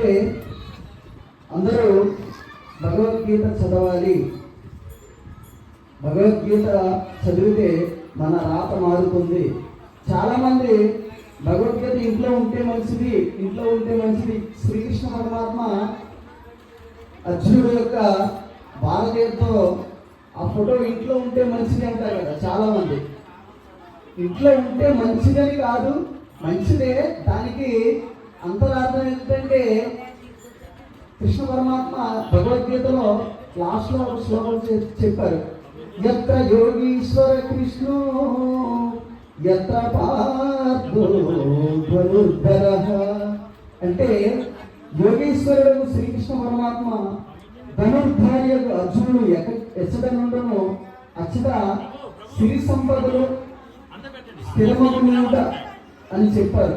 ఏంటంటే అందరూ భగవద్గీత చదవాలి. భగవద్గీత చదివితే మన రాత మారుతుంది. చాలామంది భగవద్గీత ఇంట్లో ఉంటే మంచిది ఇంట్లో ఉంటే మంచిది. శ్రీకృష్ణ పరమాత్మ అర్జునుడు యొక్క భారతీయతో ఆ ఫోటో ఇంట్లో ఉంటే మంచిది అంటారు కదా చాలా మంది ఇంట్లో ఉంటే మంచిదని కాదు మంచిదే. దానికి అంతరార్థం ఏంటంటే కృష్ణ పరమాత్మ భగవద్గీతలో లాస్ట్లో ఒక శ్లోకం చెప్పారు. ఎత్ర యోగీశ్వర కృష్ణో ఎత్ర పార్థో అంటే యోగేశ్వరుడు శ్రీకృష్ణ పరమాత్మ ధనుర్ధార్య అర్జునుడు ఎక్క అచ్చట సిరి సంపదలు స్థిరమగునుట అని చెప్పారు.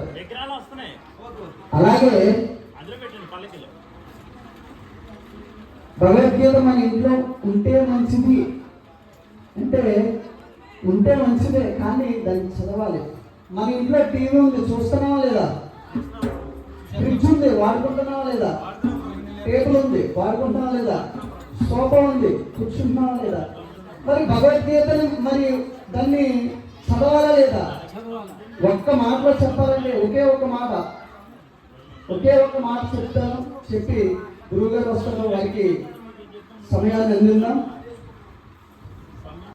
అలాగే భగవద్గీత మన ఇంట్లో ఉంటే మంచిది. అంటే ఉంటే మంచిదే కానీ దాన్ని చదవాలి. మన ఇంట్లో టీవీ ఉంది చూస్తున్నావా లేదా? ఫ్రిడ్జ్ ఉంది వాడుకుంటున్నావా లేదా? టేబుల్ ఉంది వాడుకుంటున్నావా లేదా? సోఫా ఉంది కూర్చుంటున్నావా లేదా? మరి భగవద్గీతని మరి దాన్ని చదవాలా లేదా? ఒక్క మాటలో చెప్పాలంటే ఒకే ఒక మాట. ఒకే ఒక మాట చెప్తాను. చెప్పి గురువుగారు వస్తున్న వారికి సమయాన్ని అందిందాం